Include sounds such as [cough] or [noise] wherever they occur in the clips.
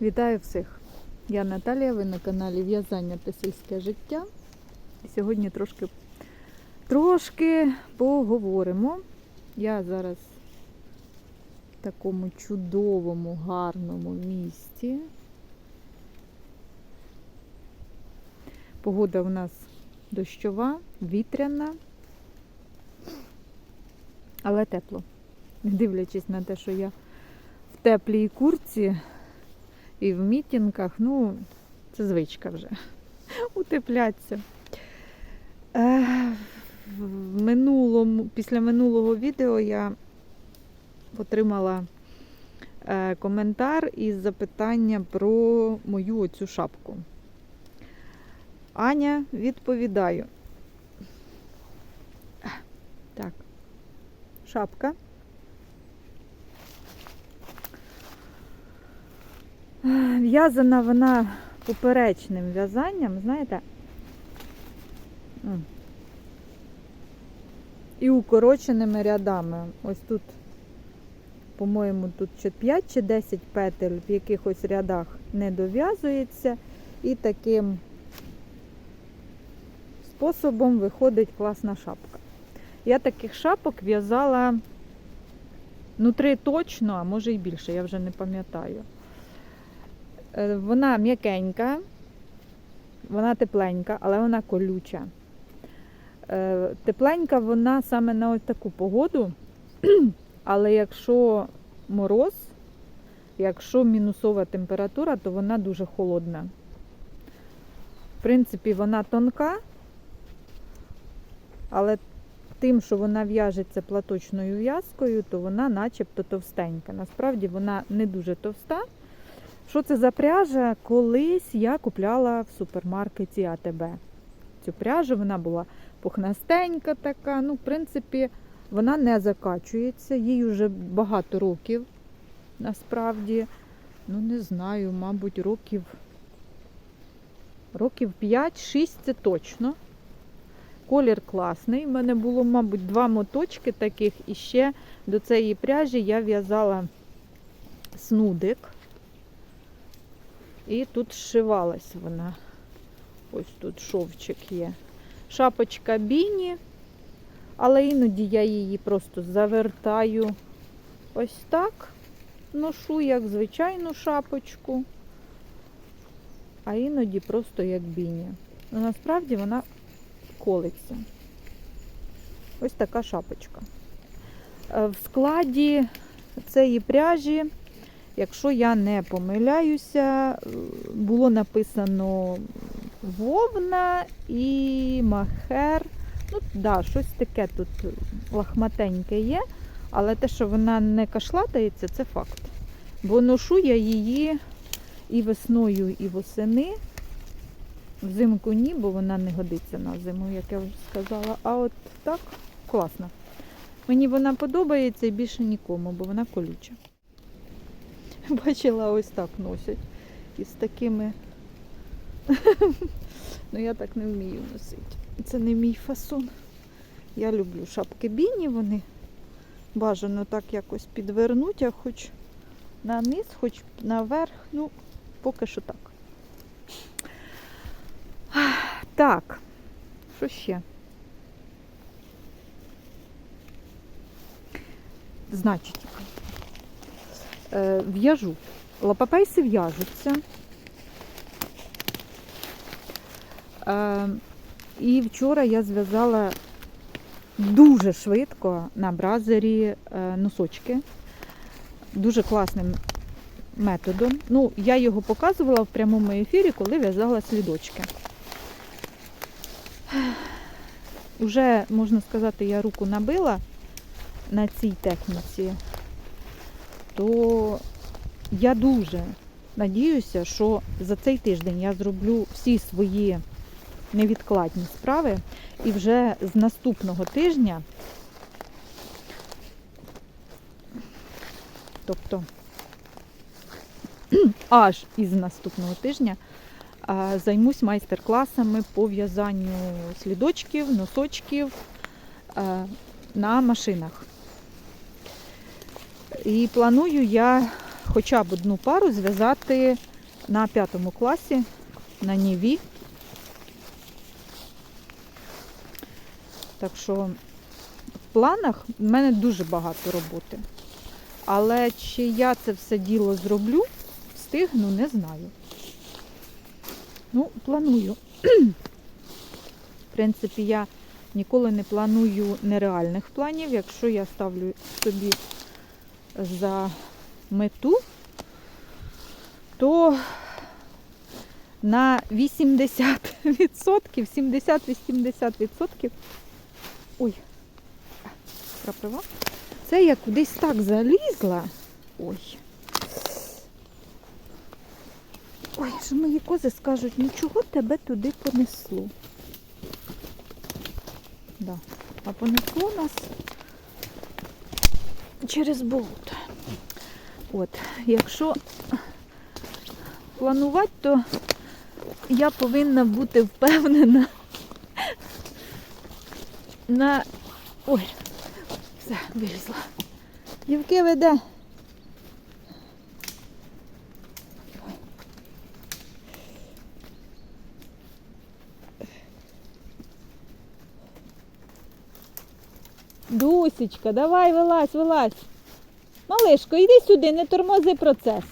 Вітаю всіх! Я Наталія, ви на каналі В'язання та сільське життя. І Сьогодні трошки, трошки поговоримо. Я зараз в такому чудовому, гарному місті. Погода у нас дощова, вітряна, але тепло. Не дивлячись на те, що я в теплій курці і в мітінгах, ну, це звичка вже. [laughs] Утепляться. Е, в минулому, після минулого відео я отримала е, коментар із запитання про мою оцю шапку. Аня, відповідаю. Так, шапка. В'язана вона поперечним в'язанням, знаєте? І укороченими рядами. Ось тут, по-моєму, тут чи 5 чи 10 петель в якихось рядах не дов'язується. І таким способом виходить класна шапка. Я таких шапок в'язала ну, три точно, а може і більше, я вже не пам'ятаю. Е, Вона м'якенька, вона тепленька, але вона колюча. Е, Тепленька вона саме на ось таку погоду, [clears throat] але якщо мороз, якщо мінусова температура, то вона дуже холодна. В принципі, вона тонка, але тим, що вона в'яжеться платочною в'язкою, то вона начебто товстенька. Насправді вона не дуже товста. Що це за пряжа? Колись я купляла в супермаркеті АТБ. Цю пряжу вона була пухнастенька така. Ну, в принципі, вона не закачується, їй вже багато років. Насправді, ну не знаю, мабуть, років років 5-6 це точно. Колір класний. У мене було, мабуть, два моточки таких, і ще до цієї пряжі я в'язала снудик. І тут зшивалась вона. Ось тут шовчик є. Шапочка біні, але іноді я її просто завертаю ось так. Ношу як звичайну шапочку, а іноді просто як біні. Ну, насправді вона колиться. Ось така шапочка. Е, В складі цієї пряжі Якщо я не помиляюся, було написано вовна і махер. Ну, да, щось таке тут лахматеньке є, але те, що вона не кашлатається, це факт. Бо ношу я її і весною, і восени. Взимку ні, бо вона не годиться на зиму, як я вже сказала. А от так класно. Мені вона подобається і більше нікому, бо вона колюча. [laughs] Бачила, ось так носять. Із такими. [laughs] ну, я так не вмію носити. Це не мій фасон. Я люблю шапки біні, вони бажано так якось підвернуть, а хоч на низ, хоч наверх. Ну, поки що так. [sighs] Так, що ще? Значить, в'яжу. Лапапейси в'яжуться. Е, і вчора я зв'язала дуже швидко на бразері е, носочки. Дуже класним методом. Ну, я його показувала в прямому ефірі, коли в'язала слідочки. Уже, можна сказати, я руку набила на цій техніці то я дуже надіюся, що за цей тиждень я зроблю всі свої невідкладні справи і вже з наступного тижня, тобто [clears throat] аж із наступного тижня, займусь майстер-класами по в'язанню слідочків, носочків на машинах. І планую я хоча б одну пару зв'язати на п'ятому класі на Ніві. Так що в планах в мене дуже багато роботи. Але чи я це все діло зроблю, встигну, не знаю. Ну, планую. В принципі, я ніколи не планую нереальних планів. Якщо я ставлю собі за мету, то на 80%, 70-80%. Ой, крапива. Це я кудись так залізла. Ой. Ой, що мої кози скажуть, ну чого тебе туди понесло? Да. А понесло нас через болото. От, якщо планувати, то я повинна бути впевнена на... Ой, все, вилізла. Дівки веде. Дусечка, давай вилазь, вилазь. Малишко, йди сюди, не тормози процес.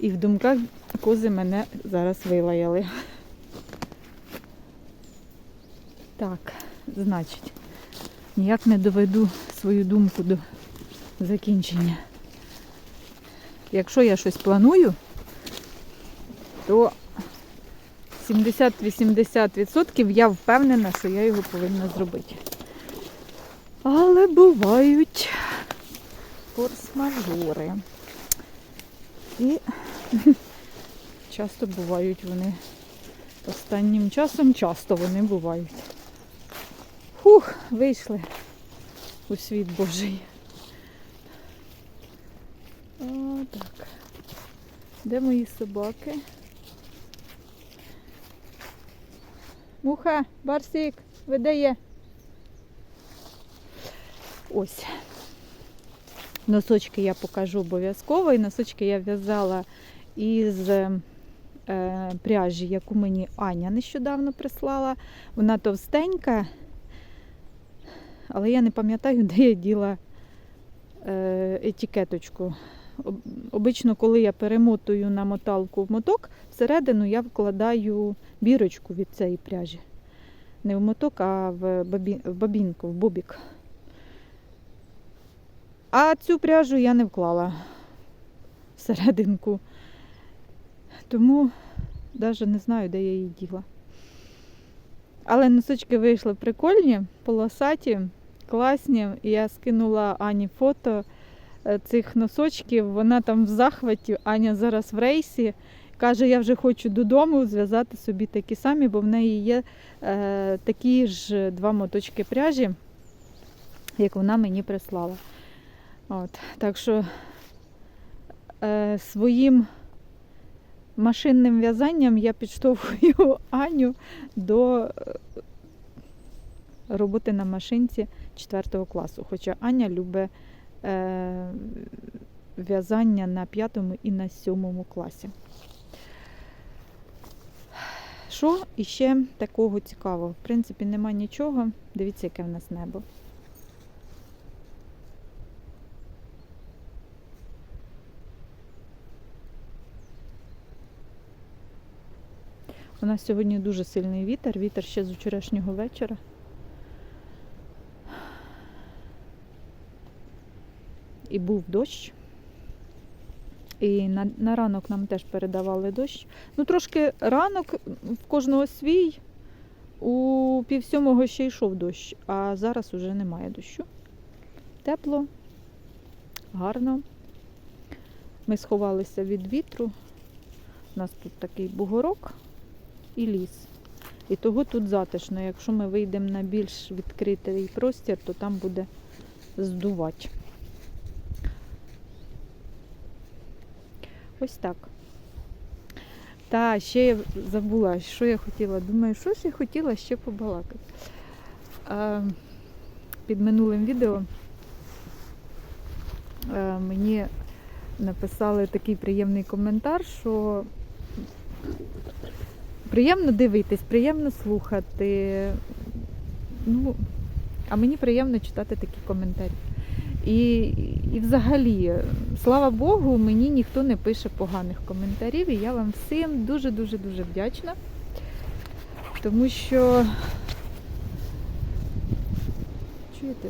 І в думках кози мене зараз вилаяли. Так, значить, ніяк не доведу свою думку до закінчення. Якщо я щось планую, то 70-80% я впевнена, що я його повинна зробити. Але бувають форс-мажори. І [laughs] часто бувають вони. Останнім часом часто вони бувають. Фух, вийшли у світ Божий. О, так. Де мої собаки? Муха, Барсик, видає. Ось. Носочки я покажу обов'язково. І носочки я в'язала із е, пряжі, яку мені Аня нещодавно прислала. Вона товстенька, але я не пам'ятаю, де я діла е, етикеточку. Об- Обично, коли я перемотую на моталку в моток, всередину я вкладаю бірочку від цієї пряжі. Не в моток, а в, бобі, в бобік. А цю пряжу я не вклала всерединку. Тому навіть не знаю, де я її діла. Але носочки вийшли прикольні, полосаті, класні. Я скинула Ані фото цих носочків. Вона там в захваті. Аня зараз в рейсі. Каже, я вже хочу додому зв'язати собі такі самі, бо в неї є е, такі ж два моточки пряжі, як вона мені прислала. От, так що е, своїм машинним в'язанням я підштовхую Аню до е, роботи на машинці 4 класу. Хоча Аня любить е, в'язання на 5 і на 7 класі. Що іще такого цікавого? В принципі, нема нічого. Дивіться, яке в нас небо. У нас сьогодні дуже сильний вітер, вітер ще з вчорашнього вечора. І був дощ. І на, на ранок нам теж передавали дощ. Ну, трошки ранок в кожного свій. У пів сьомого ще йшов дощ, а зараз уже немає дощу. Тепло, гарно. Ми сховалися від вітру. У нас тут такий бугорок і ліс. І того тут затишно. Якщо ми вийдемо на більш відкритий простір, то там буде здувати. Ось так. Та, ще я забула, що я хотіла. Думаю, що ж я хотіла ще побалакати. А, під минулим відео е, мені написали такий приємний коментар, що приємно дивитись, приємно слухати. Ну, а мені приємно читати такі коментарі. І, і взагалі, слава Богу, мені ніхто не пише поганих коментарів, і я вам всім дуже-дуже дуже вдячна. Тому що, чуєте,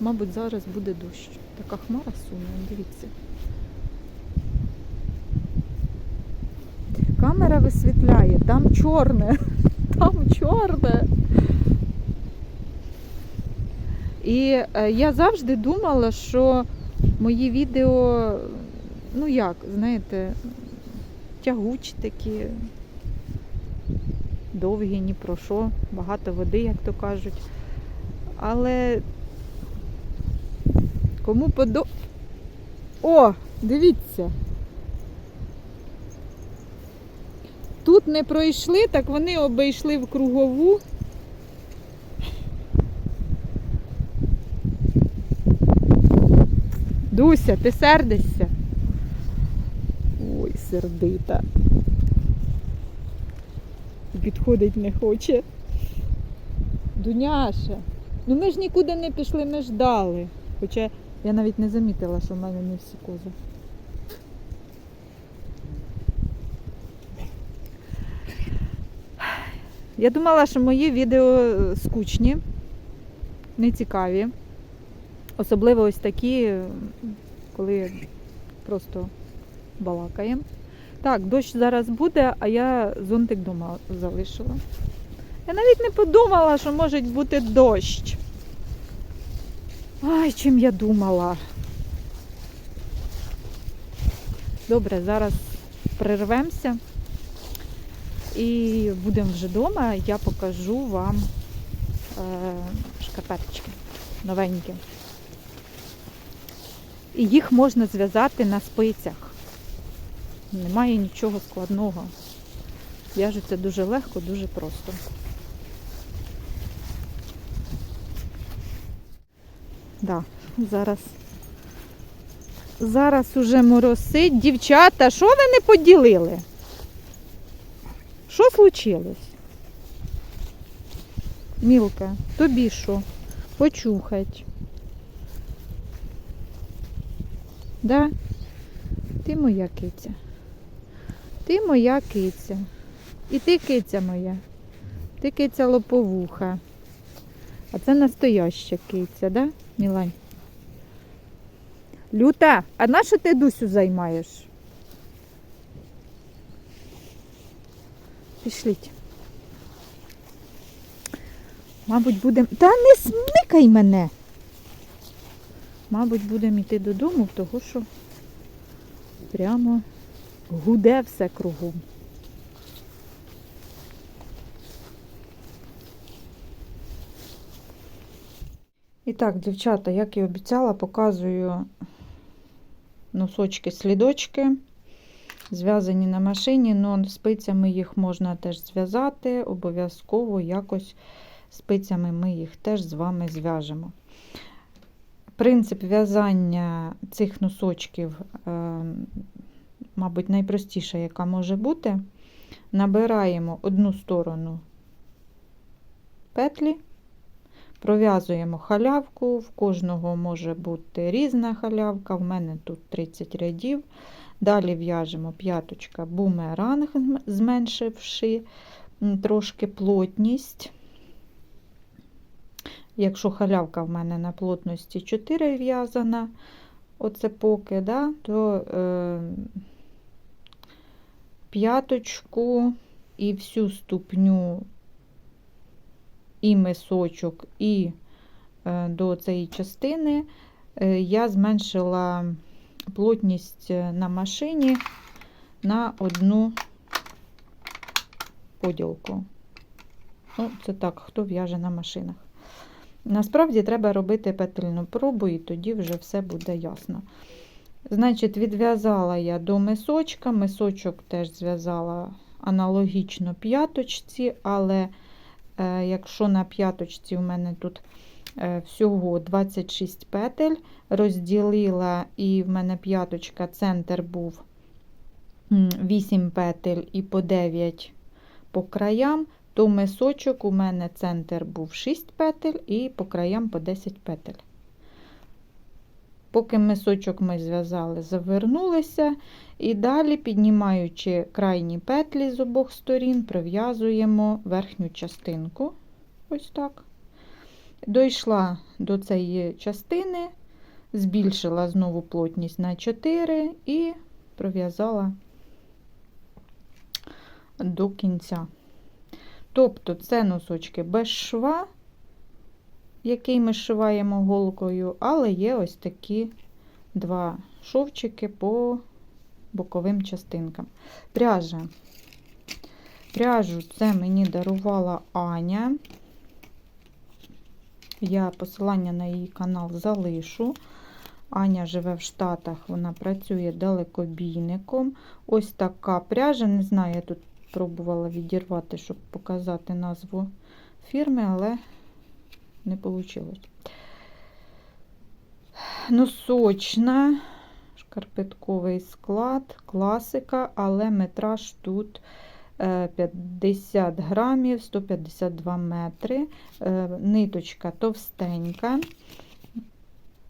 мабуть, зараз буде дощ. Така хмара суне, дивіться. Камера висвітляє, там чорне, [laughs] там чорне. І е, я завжди думала, що мої відео, ну як, знаєте, тягучі такі, довгі, ні про що, багато води, як то кажуть. Але кому подо... О, дивіться. Тут не пройшли, так вони обійшли в кругову. Дуся, ти сердишся? Ой, сердита. Підходить не хоче. Дуняша, ну ми ж нікуди не пішли, ми ждали. Хоча я навіть не замітила, що в мене не всі кози. Я думала, що мої відео скучні, нецікаві. Особливо ось такі, коли просто балакаємо. Так, дощ зараз буде, а я зонтик вдома залишила. Я навіть не подумала, що може бути дощ. Ай, чим я думала. Добре, зараз прервемося і будемо вже вдома. Я покажу вам е, шкарпеточки новенькі. І їх можна зв'язати на спицях. Немає нічого складного. В'яжеться дуже легко, дуже просто. Да, зараз. Зараз уже моросить. Дівчата, що ви не поділили? Що случилось? Мілка, тобі що? Почухать. Да? Ти моя киця. Ти моя киця. І ти киця моя. Ти киця лоповуха. А це настояща киця, да, Мілань? Люта, а на що ти Дусю займаєш? Пішліть. Мабуть, будемо... Та не смикай мене! Мабуть, будемо йти додому, того що прямо гуде все кругом. І так, дівчата, як і обіцяла, показую носочки-слідочки, зв'язані на машині, але спицями їх можна теж зв'язати, обов'язково якось спицями ми їх теж з вами зв'яжемо. Принцип в'язання цих носочків, е, мабуть, найпростіша, яка може бути. Набираємо одну сторону петлі, пров'язуємо халявку, в кожного може бути різна халявка, в мене тут 30 рядів. Далі в'яжемо п'яточка бумеранг, зменшивши трошки плотність. Якщо халявка в мене на плотності 4 в'язана, оце поки, да, то е, п'яточку і всю ступню, і мисочок, і е, до цієї частини е, я зменшила плотність на машині на одну поділку. Ну, це так, хто в'яже на машинах. Насправді треба робити петельну пробу, і тоді вже все буде ясно. Значить, відв'язала я до мисочка. Мисочок теж зв'язала аналогічно п'яточці, але е, якщо на п'яточці у мене тут е, всього 26 петель, розділила, і в мене п'яточка, центр був 8 петель і по 9 по краям, то мисочок у мене центр був 6 петель і по краям по 10 петель. Поки мисочок ми зв'язали, завернулися, і далі, піднімаючи крайні петлі з обох сторін, прив'язуємо верхню частинку. Ось так. Дійшла до цієї частини, збільшила знову плотність на 4 і пров'язала до кінця. Тобто це носочки без шва, який ми шиваємо голкою, але є ось такі два шовчики по боковим частинкам. Пряжа. Пряжу це мені дарувала Аня. Я посилання на її канал залишу. Аня живе в Штатах, вона працює далекобійником. Ось така пряжа. Не знаю, я тут пробувала відірвати, щоб показати назву фірми, але не вийшло. Носочна, шкарпетковий склад, класика, але метраж тут е, 50 грамів, 152 метри. Е, Ниточка товстенька.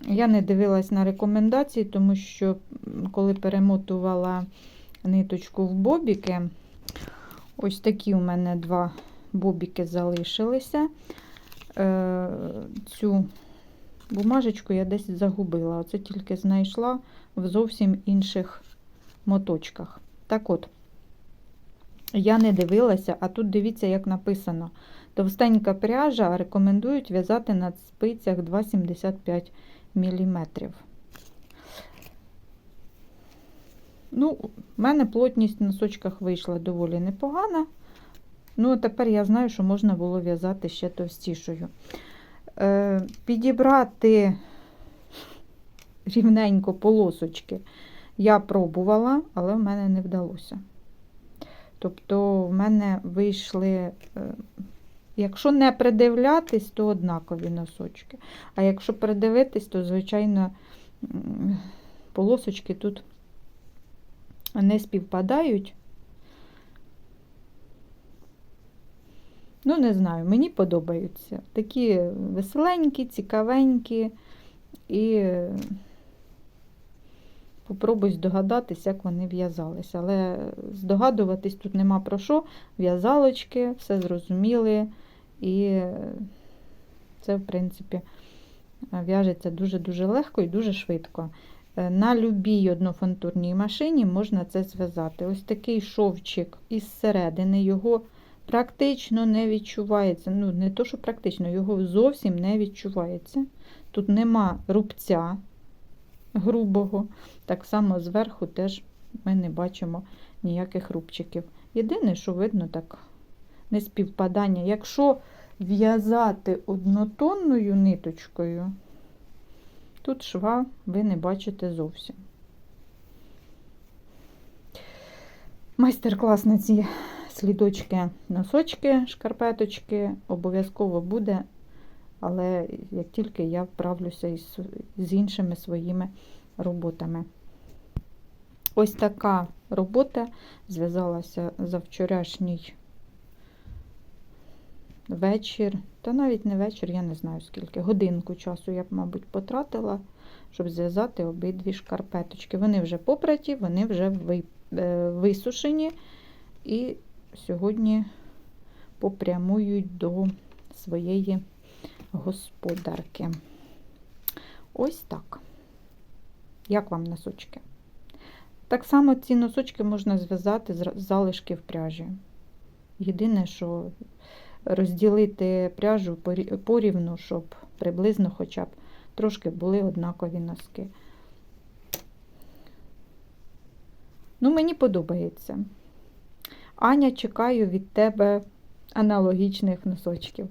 Я не дивилась на рекомендації, тому що коли перемотувала ниточку в бобіки, ось такі у мене два бобіки залишилися. Е, Цю бумажечку я десь загубила. Оце тільки знайшла в зовсім інших моточках. Так от, я не дивилася, а тут дивіться, як написано. Товстенька пряжа рекомендують в'язати на спицях 2,75 мм. Ну, в мене плотність в носочках вийшла доволі непогана. Ну, тепер я знаю, що можна було в'язати ще товстішою. Е, підібрати рівненько полосочки я пробувала, але в мене не вдалося. Тобто, в мене вийшли, е, якщо не придивлятись, то однакові носочки. А якщо придивитись, то, звичайно, полосочки тут не співпадають. Ну, не знаю, мені подобаються. Такі веселенькі, цікавенькі. І попробуй здогадатись, як вони в'язалися. Але здогадуватись тут нема про що. В'язалочки, все зрозуміли. І це, в принципі, в'яжеться дуже-дуже легко і дуже швидко. Е, На любій однофантурній машині можна це зв'язати. Ось такий шовчик із середини, його практично не відчувається. Ну, не то, що практично, його зовсім не відчувається. Тут нема рубця грубого. Так само зверху теж ми не бачимо ніяких рубчиків. Єдине, що видно так неспівпадання. Якщо в'язати однотонною ниточкою, тут шва ви не бачите зовсім. Майстер-клас на ці слідочки, носочки, шкарпеточки обов'язково буде, але як тільки я вправлюся із, з іншими своїми роботами. Ось така робота зв'язалася за вчорашній вечір, та навіть не вечір, я не знаю скільки. Годинку часу я б, мабуть, потратила, щоб зв'язати обидві шкарпеточки. Вони вже попраті, вони вже е, висушені. І сьогодні попрямують до своєї господарки. Ось так. Як вам носочки? Так само ці носочки можна зв'язати з залишків пряжі. Єдине, що розділити пряжу порівну, щоб приблизно хоча б трошки були однакові носки. Ну, мені подобається. Аня, чекаю від тебе аналогічних носочків.